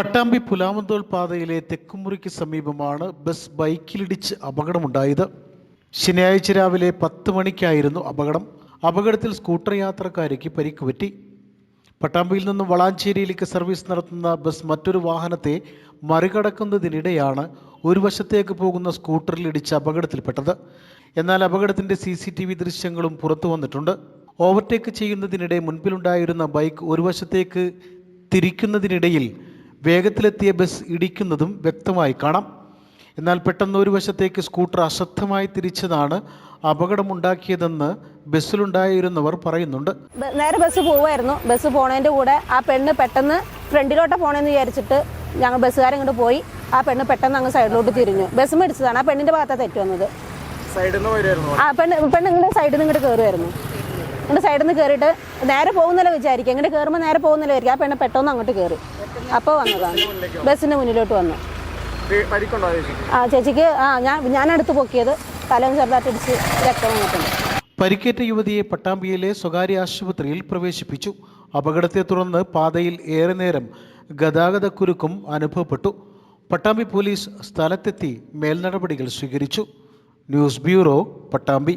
പട്ടാമ്പി പുലാമന്തോൾ പാതയിലെ തെക്കുമുറിക്ക് സമീപമാണ് ബസ് ബൈക്കിലിടിച്ച് അപകടമുണ്ടായത്. ശനിയാഴ്ച രാവിലെ പത്ത് മണിക്കായിരുന്നു അപകടം. അപകടത്തിൽ സ്കൂട്ടർ യാത്രക്കാരിക്ക് പരിക്കുപറ്റി പട്ടാമ്പിയിൽ നിന്നും വളാഞ്ചേരിയിലേക്ക് സർവീസ് നടത്തുന്ന ബസ് മറ്റൊരു വാഹനത്തെ മറികടക്കുന്നതിനിടെയാണ് ഒരു വശത്തേക്ക് പോകുന്ന സ്കൂട്ടറിൽ ഇടിച്ച് അപകടത്തിൽപ്പെട്ടത്. എന്നാൽ അപകടത്തിന്റെ സി സി ടി വി ദൃശ്യങ്ങളും പുറത്തു വന്നിട്ടുണ്ട്. ഓവർടേക്ക് ചെയ്യുന്നതിനിടെ മുൻപിലുണ്ടായിരുന്ന ബൈക്ക് ഒരു വശത്തേക്ക് തിരിക്കുന്നതിനിടയിൽ വേഗത്തിലെത്തിയ ബസ് ഇടിക്കുന്നതും വ്യക്തമായി കാണാം. എന്നാൽ പെട്ടെന്ന് ഒരു വശത്തേക്ക് സ്കൂട്ടർ അശ്രദ്ധമായി തിരിച്ചതാണ് അപകടമുണ്ടാക്കിയതെന്ന് ബസ്സിലുണ്ടായിരുന്നവർ പറയുന്നുണ്ട്. നേരെ ബസ് പോവായിരുന്നു. ബസ് പോണതിന്റെ കൂടെ ആ പെണ്ണ് പെട്ടെന്ന് ഫ്രണ്ടിലോട്ട് പോണെന്ന് വിചാരിച്ചിട്ട് ഞങ്ങൾ ബസ്സുകാരൻ ഇങ്ങോട്ട് പോയി. ആ പെണ്ണ് പെട്ടെന്ന് അങ്ങ് സൈഡിലോട്ട് തിരിഞ്ഞു. ബസ് മേടിച്ചതാണ്. ആ പെണ്ണിന്റെ ഭാഗത്താണ് തെറ്റ് വന്നത്. സൈഡിൽ നിന്ന് ആ പെണ്ണ് പെണ്ണ് ഇങ്ങോട്ട് സൈഡിൽ നിന്ന് ഇങ്ങോട്ട് കയറുമായിരുന്നു ഇങ്ങോട്ട് സൈഡിൽ നിന്ന് കയറിയിട്ട് നേരെ പോകുന്നില്ല വിചാരിക്കും ഇങ്ങോട്ട് കയറുമ്പോൾ നേരെ പോകുന്നില്ല വിചാരിക്കും ആ പെണ്ണ് പെട്ടെന്ന് അങ്ങോട്ട് കയറി അപ്പോൾ വന്നതാണ് ബസ്സിന്റെ മുന്നിലോട്ട് വന്നു. ആ ചേച്ചിക്ക് ആ ഞാൻ ഞാനടുത്ത് പൊക്കിയത് തലവും ചെറുതായിട്ട് ഇടിച്ച് രക്തം വന്നിട്ടുണ്ട്. പരിക്കേറ്റ യുവതിയെ പട്ടാമ്പിയിലെ സ്വകാര്യ ആശുപത്രിയിൽ പ്രവേശിപ്പിച്ചു. അപകടത്തെ തുടർന്ന് പാതയിൽ ഏറെ നേരം ഗതാഗതക്കുരുക്കും അനുഭവപ്പെട്ടു. പട്ടാമ്പി പോലീസ് സ്ഥലത്തെത്തി മേൽനടപടികൾ സ്വീകരിച്ചു. News bureau Pattambi.